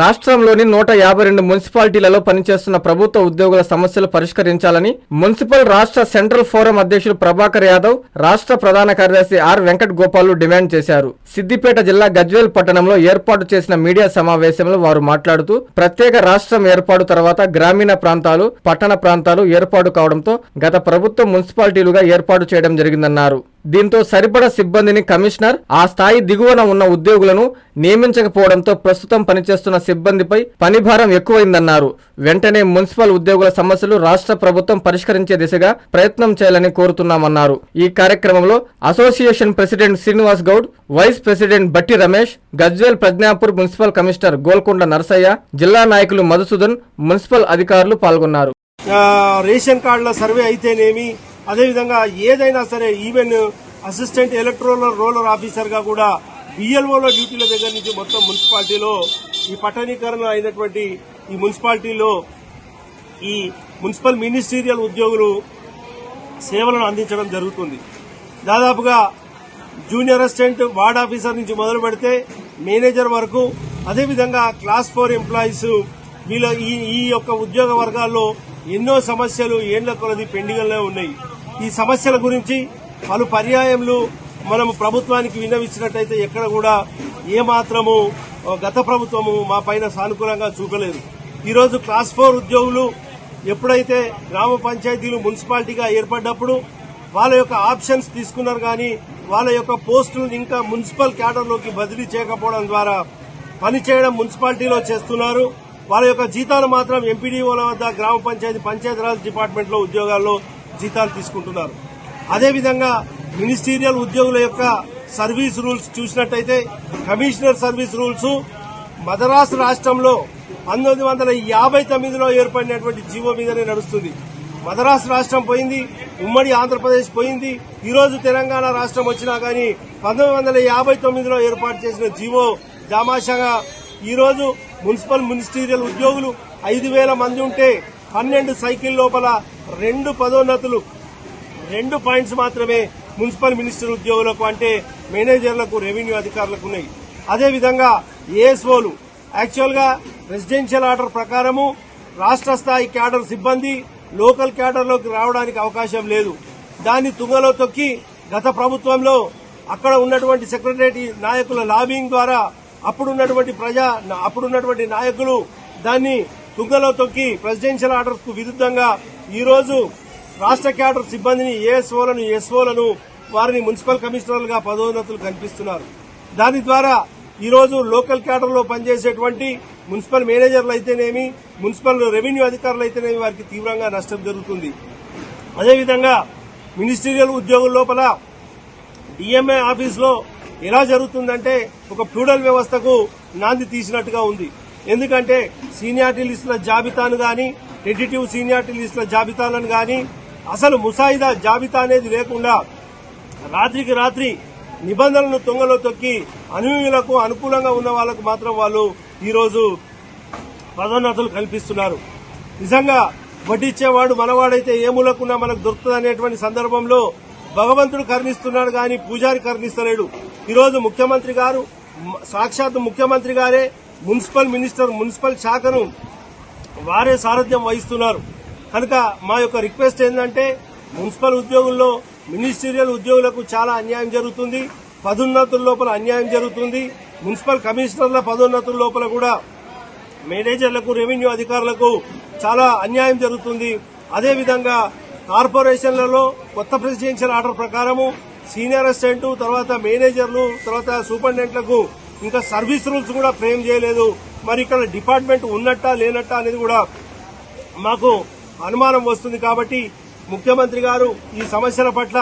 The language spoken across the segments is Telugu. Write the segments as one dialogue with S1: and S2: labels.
S1: రాష్ట్రంలోని నూట యాభై రెండు మున్సిపాలిటీలలో పనిచేస్తున్న ప్రభుత్వ ఉద్యోగుల సమస్యలు పరిష్కరించాలని మున్సిపల్ రాష్ట్ర సెంట్రల్ ఫోరం అధ్యక్షులు ప్రభాకర్ యాదవ్ రాష్ట్ర ప్రధాన కార్యదర్శి ఆర్ వెంకట్ గోపాల్ డిమాండ్ చేశారు. సిద్దిపేట జిల్లా గజ్వేల్ పట్టణంలో ఏర్పాటు చేసిన మీడియా సమావేశంలో వారు మాట్లాడుతూ ప్రత్యేక రాష్ట్రం ఏర్పాటు తర్వాత గ్రామీణ ప్రాంతాలు పట్టణ ప్రాంతాలు ఏర్పాటు కావడంతో గత ప్రభుత్వం మున్సిపాలిటీలుగా ఏర్పాటు చేయడం జరిగిందన్నారు. దీంతో సరిపడా సిబ్బందిని కమిషనర్ ఆ స్థాయి దిగువన ఉన్న ఉద్యోగులను నియమించకపోవడంతో ప్రస్తుతం పనిచేస్తున్న సిబ్బందిపై పనిభారం ఎక్కువైందన్నారు. వెంటనే మున్సిపల్ ఉద్యోగుల సమస్యలు రాష్ట్ర ప్రభుత్వం పరిష్కరించే దిశగా ప్రయత్నం చేయాలని కోరుతున్నామన్నారు. ఈ కార్యక్రమంలో association president Srinivas Goud vice president Bhatti Ramesh Gajwel Prajnapur municipal commissioner Golkonda Narasayya జిల్లా నాయకులు మధుసూదన్ మున్సిపల్ అధికారులు పాల్గొన్నారు.
S2: రేషన్ కార్డుల సర్వే అయితేనేమి అదేవిధంగా ఏదైనా సరే ఈవెన్ అసిస్టెంట్ ఎలక్ట్రోలర్ రోలర్ ఆఫీసర్గా కూడా బిఎల్ఓలో డ్యూటీల దగ్గర నుంచి మొత్తం మున్సిపాలిటీలో ఈ పట్టణీకరణ అయినటువంటి ఈ మున్సిపాలిటీలో ఈ మున్సిపల్ మినిస్టీరియల్ ఉద్యోగులు సేవలను అందించడం జరుగుతుంది. దాదాపుగా జూనియర్ అసిస్టెంట్ వార్డ్ ఆఫీసర్ నుంచి మొదలు పెడితే మేనేజర్ వరకు అదేవిధంగా క్లాస్ ఫోర్ ఎంప్లాయీస్ వీళ్ళ ఈ ఈ యొక్క ఉద్యోగ వర్గాల్లో ఎన్నో సమస్యలు ఏండ్ల కొలది పెండింగ్లో ఉన్నాయి. ఈ సమస్యల గురించి పలు పర్యాయములు మనం ప్రభుత్వానికి విన్నవించినట్టయితే ఎక్కడ కూడా ఏమాత్రము గత ప్రభుత్వము మా పైన సానుకూలంగా చూపలేదు. ఈరోజు క్లాస్ ఫోర్ ఉద్యోగులు ఎప్పుడైతే గ్రామ పంచాయతీలు మున్సిపాలిటీగా ఏర్పడ్డప్పుడు వాళ్ళ యొక్క ఆప్షన్స్ తీసుకున్నారు కానీ వాళ్ళ యొక్క పోస్టులను ఇంకా మున్సిపల్ క్యాడర్లోకి బదిలీ చేయకపోవడం ద్వారా పనిచేయడం మున్సిపాలిటీలో చేస్తున్నారు. వాళ్ళ యొక్క జీతాలు మాత్రం ఎంపీడీఓల వద్ద గ్రామ పంచాయతీ పంచాయతీరాజ్ డిపార్ట్మెంట్లో ఉద్యోగాల్లో జీతాలు తీసుకుంటున్నారు. అదేవిధంగా మినిస్టీరియల్ ఉద్యోగుల యొక్క సర్వీస్ రూల్స్ చూసినట్టయితే కమిషనర్ సర్వీస్ రూల్స్ మద్రాసు రాష్ట్రంలో పంతొమ్మిది వందల యాభై తొమ్మిదిలో ఏర్పడినటువంటి జీవో మీదనే నడుస్తుంది. మద్రాసు రాష్ట్రం పోయింది ఉమ్మడి ఆంధ్రప్రదేశ్ పోయింది ఈరోజు తెలంగాణ రాష్ట్రం వచ్చినా గానీ పంతొమ్మిది వందల యాభై తొమ్మిదిలో ఏర్పాటు చేసిన జీవో దామాషాగా ఈరోజు మున్సిపల్ మినిస్టీరియల్ ఉద్యోగులు ఐదు వేల మంది ఉంటే పన్నెండు సైకిల్ లోపల రెండు పదోన్నతులు రెండు పాయింట్స్ మాత్రమే మున్సిపల్ మినిస్టర్ ఉద్యోగులకు అంటే మేనేజర్లకు రెవెన్యూ అధికారులకు ఉన్నాయి. అదేవిధంగా ఏఎస్ఓలు యాక్చువల్గా రెసిడెన్షియల్ ఆర్డర్ ప్రకారము రాష్ట్ర స్థాయి క్యాడర్ సిబ్బంది లోకల్ క్యాడర్లోకి రావడానికి అవకాశం లేదు. దాన్ని తుంగలో తొక్కి గత ప్రభుత్వంలో అక్కడ ఉన్నటువంటి సెక్రటరీ నాయకుల లాబింగ్ ద్వారా అప్పుడున్నటువంటి ప్రజా అప్పుడున్నటువంటి నాయకులు దాన్ని తుంగలో తొక్కి ప్రెసిడెన్షియల్ ఆర్డర్స్కు విరుద్ధంగా ఈరోజు రాష్ట్ర క్యాడర్ సిబ్బందిని ఏఎస్ఓలను ఎస్ఓలను వారిని మున్సిపల్ కమిషనర్లుగా పదోన్నతులు కల్పిస్తున్నారు. దాని ద్వారా ఈరోజు లోకల్ క్యాడర్లో పనిచేసేటువంటి మున్సిపల్ మేనేజర్లు అయితేనేమి మున్సిపల్ రెవెన్యూ అధికారులు అయితేనేమి వారికి తీవ్రంగా నష్టం జరుగుతుంది. అదేవిధంగా మినిస్టీరియల్ ఉద్యోగుల లోపల డిఎంఏ ఆఫీస్లో ఎలా జరుగుతుందంటే ఒక ఫ్యూడల్ వ్యవస్థకు నాంది తీసినట్టుగా ఉంది. ఎందుకంటే సీనియారిటీ లిస్టుల జాబితాను గాని టెంటిటివ్ సీనియారిటీ లిస్టుల జాబితాలను కానీ అసలు ముసాయిదా జాబితా అనేది లేకుండా రాత్రికి రాత్రి నిబంధనలను తొంగలో తొక్కి అనుయులకు అనుకూలంగా ఉన్న వాళ్ళకు మాత్రం వాళ్ళు ఈరోజు పదోన్నతులు కల్పిస్తున్నారు. నిజంగా వడ్డిచ్చేవాడు మనవాడైతే ఏ మూలకున్నా మనకు దొరుకుతుంది అనేటువంటి సందర్భంలో భగవంతుడు కరుణిస్తున్నాడు కానీ పూజారి కరుణిస్తలేడు. ఈరోజు ముఖ్యమంత్రి గారు సాక్షాత్ ముఖ్యమంత్రి గారే మున్సిపల్ మినిస్టర్ మున్సిపల్ శాఖను వారే సారథ్యం వహిస్తున్నారు. కనుక మా యొక్క రిక్వెస్ట్ ఏంటంటే మున్సిపల్ ఉద్యోగుల్లో మినిస్టీరియల్ ఉద్యోగులకు చాలా అన్యాయం జరుగుతుంది. పదోన్నతుల లోపల అన్యాయం జరుగుతుంది. మున్సిపల్ కమిషనర్ల పదోన్నతుల లోపల కూడా మేనేజర్లకు రెవెన్యూ అధికారులకు చాలా అన్యాయం జరుగుతుంది. అదేవిధంగా కార్పొరేషన్లలో కొత్త ప్రెసిడెన్షియల్ ఆర్డర్ ప్రకారము సీనియర్ అసిస్టెంట్ తర్వాత మేనేజర్లు తర్వాత సూపరింటెండెంట్లకు ఇంకా సర్వీస్ రూల్స్ కూడా ఫ్రేమ్ చేయలేదు. మరి ఇక్కడ డిపార్ట్మెంట్ ఉన్నట్టా లేనట్టా అనేది కూడా మాకు అనుమానం వస్తుంది కాబట్టి ముఖ్యమంత్రి గారు ఈ సమస్యల పట్ల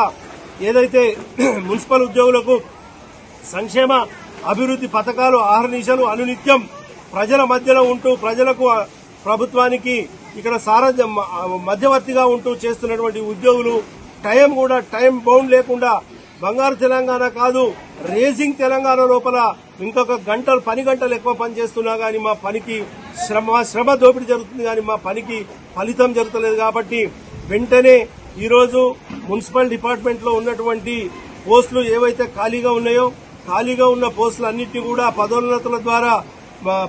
S2: ఏదైతే మున్సిపల్ ఉద్యోగులకు సంక్షేమ అభివృద్ది పథకాలు ఆహర్నిశలు అనునిత్యం ప్రజల మధ్యలో ఉంటూ ప్రజలకు ప్రభుత్వానికి ఇక్కడ సారథ్యం మధ్యవర్తిగా ఉంటూ చేస్తున్నటువంటి ఉద్యోగులు టైం కూడా టైం బౌండ్ లేకుండా బంగారు తెలంగాణ కాదు రేజింగ్ తెలంగాణ లోపల ఇంకొక గంటలు పని గంటలు ఎక్కువ పని చేస్తున్నా గానీ మా పనికి శ్రమ శ్రమ దోపిడీ జరుగుతుంది కానీ మా పనికి ఫలితం జరుగుతలేదు కాబట్టి వెంటనే ఈరోజు మున్సిపల్ డిపార్ట్మెంట్లో ఉన్నటువంటి పోస్టులు ఏవైతే ఖాళీగా ఉన్నాయో ఖాళీగా ఉన్న పోస్టులు అన్నింటినీ కూడా పదోన్నతుల ద్వారా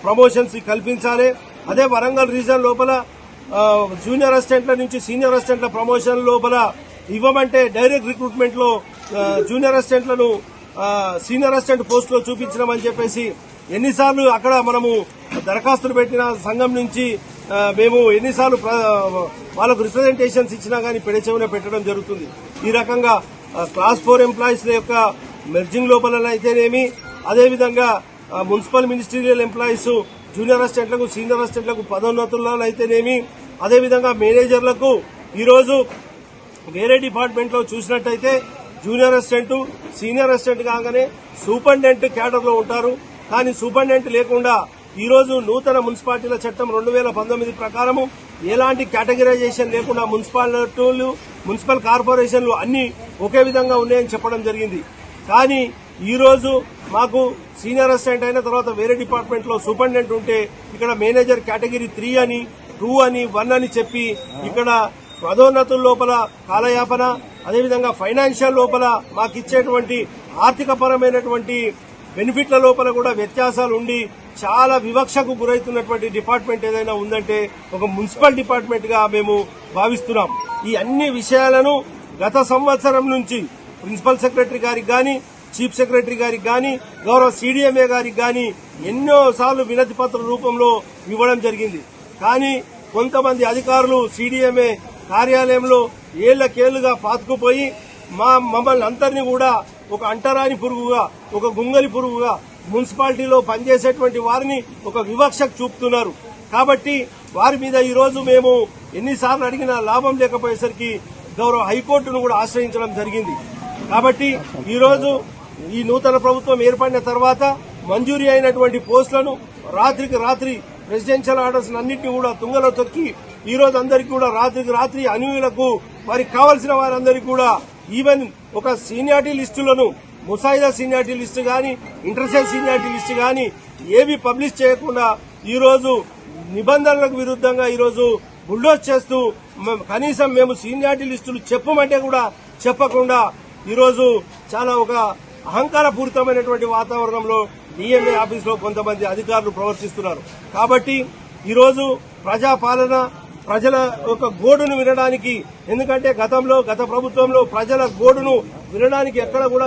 S2: ప్రమోషన్స్ కల్పించాలి. అదే వరంగల్ రీజన్ లోపల జూనియర్ అసిస్టెంట్ల నుంచి సీనియర్ అసిస్టెంట్ల ప్రమోషన్ లోపల ఇవ్వమంటే డైరెక్ట్ రిక్రూట్మెంట్లో జూనియర్ అసిస్టెంట్లను సీనియర్ అసిస్టెంట్ పోస్టులో లో చెప్పేసి ఎన్నిసార్లు అక్కడ మనము దరఖాస్తులు పెట్టిన సంఘం నుంచి మేము ఎన్నిసార్లు వాళ్ళకు రిప్రజెంటేషన్స్ ఇచ్చినా కానీ పెడచెవిన పెట్టడం జరుగుతుంది. ఈ రకంగా క్లాస్ ఫోర్ ఎంప్లాయీస్ యొక్క మెర్జింగ్ లోపలనైతేనేమి అదేవిధంగా మున్సిపల్ మినిస్టీరియల్ ఎంప్లాయీస్ జూనియర్ అసిస్టెంట్లకు సీనియర్ అసిస్టెంట్లకు పదోన్నతుల్లో అదేవిధంగా మేనేజర్లకు ఈరోజు వేరే డిపార్ట్మెంట్లో చూసినట్టయితే జూనియర్ అసిస్టెంట్ సీనియర్ అసిస్టెంట్ కాగానే సూపరింటెండెంట్ క్యాడర్లో ఉంటారు. కానీ సూపరింటెండెంట్ లేకుండా ఈ రోజు నూతన మున్సిపాలిటీల చట్టం రెండు వేల పంతొమ్మిది ప్రకారము ఎలాంటి కేటగిరైజేషన్ లేకుండా మున్సిపాలిటీలు మున్సిపల్ కార్పొరేషన్లు అన్ని ఒకే విధంగా ఉన్నాయని చెప్పడం జరిగింది. కానీ ఈ రోజు మాకు సీనియర్ అసిస్టెంట్ అయిన తర్వాత వేరే డిపార్ట్మెంట్లో సూపరింటెండెంట్ ఉంటే ఇక్కడ మేనేజర్ కేటగిరీ త్రీ అని టూ అని వన్ అని చెప్పి ఇక్కడ పదోన్నతుల లోపల కాలయాపన అదేవిధంగా ఫైనాన్షియల్ లోపల మాకు ఇచ్చేటువంటి ఆర్థిక పరమైనటువంటి బెనిఫిట్ల లోపల కూడా వ్యత్యాసాలు ఉండి చాలా వివక్షకు గురవుతున్నటువంటి డిపార్ట్మెంట్ ఏదైనా ఉందంటే ఒక మున్సిపల్ డిపార్ట్మెంట్గా మేము భావిస్తున్నాం. ఈ అన్ని విషయాలను గత సంవత్సరం నుంచి ప్రిన్సిపల్ సెక్రటరీ గారికి గాని చీఫ్ సెక్రటరీ గారికి గాని గౌరవ సీడీఎంఏ గారికి గాని ఎన్నో సార్లు వినతి పత్ర రూపంలో ఇవ్వడం జరిగింది. కానీ కొంతమంది అధికారులు సీడీఎంఏ కార్యాలయంలో ఏళ్ళకేళ్ళుగా పాతుకుపోయి మా మమ్మల్ని అందరినీ కూడా ఒక అంటరాని పురుగుగా ఒక గుంగలి పురుగుగా మున్సిపాలిటీలో పనిచేసేటువంటి వారిని ఒక వివక్షకు చూపుతున్నారు. కాబట్టి వారి మీద ఈరోజు మేము ఎన్నిసార్లు అడిగినా లాభం లేకపోయేసరికి గౌరవ హైకోర్టును కూడా ఆశ్రయించడం జరిగింది. కాబట్టి ఈరోజు ఈ నూతన ప్రభుత్వం ఏర్పడిన తర్వాత మంజూరీ అయినటువంటి పోస్టులను రాత్రికి రాత్రి ప్రెసిడెన్షియల్ ఆర్డర్స్ అన్నింటినీ కూడా తుంగలో తొక్కి ఈ రోజు అందరికీ కూడా రాత్రికి రాత్రి అనుయులకు వారికి కావలసిన వారందరికీ కూడా ఈవెన్ ఒక సీనియారిటీ లిస్టులను ముసాయిదా సీనియారిటీ లిస్టు గాని ఇంటర్సెల్ సీనియారిటీ లిస్టు గాని ఏవి పబ్లిష్ చేయకుండా ఈ రోజు నిబంధనలకు విరుద్ధంగా ఈ రోజు బుల్డోజ్ చేస్తూ కనీసం మేము సీనియారిటీ లిస్టులు చెప్పమంటే కూడా చెప్పకుండా ఈరోజు చాలా ఒక అహంకారపూరితమైనటువంటి వాతావరణంలో డిఎంఏ ఆఫీస్లో కొంతమంది అధికారులు ప్రవర్తిస్తున్నారు. కాబట్టి ఈరోజు ప్రజాపాలన ప్రజల యొక్క గోడును వినడానికి ఎందుకంటే గతంలో గత ప్రభుత్వంలో ప్రజల గోడును వినడానికి ఎక్కడ కూడా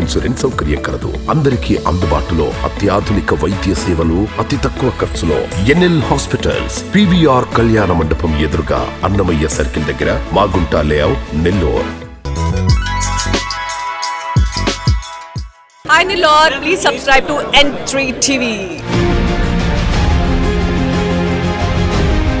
S3: ఇన్సూరెన్స్ సౌకర్యం కలదు. అందరికీ అందుబాటులో అత్యాధునిక వైద్య సేవలు అతి తక్కువ ఖర్చులో ఎన్ఎల్ హాస్పిటల్స్ పివిఆర్ కళ్యాణ మండపం ఎదురుగా అన్నమయ్య సర్కిల్ దగ్గర Magunta layout Nellore.
S4: Hi Nilor, please subscribe to N3 TV.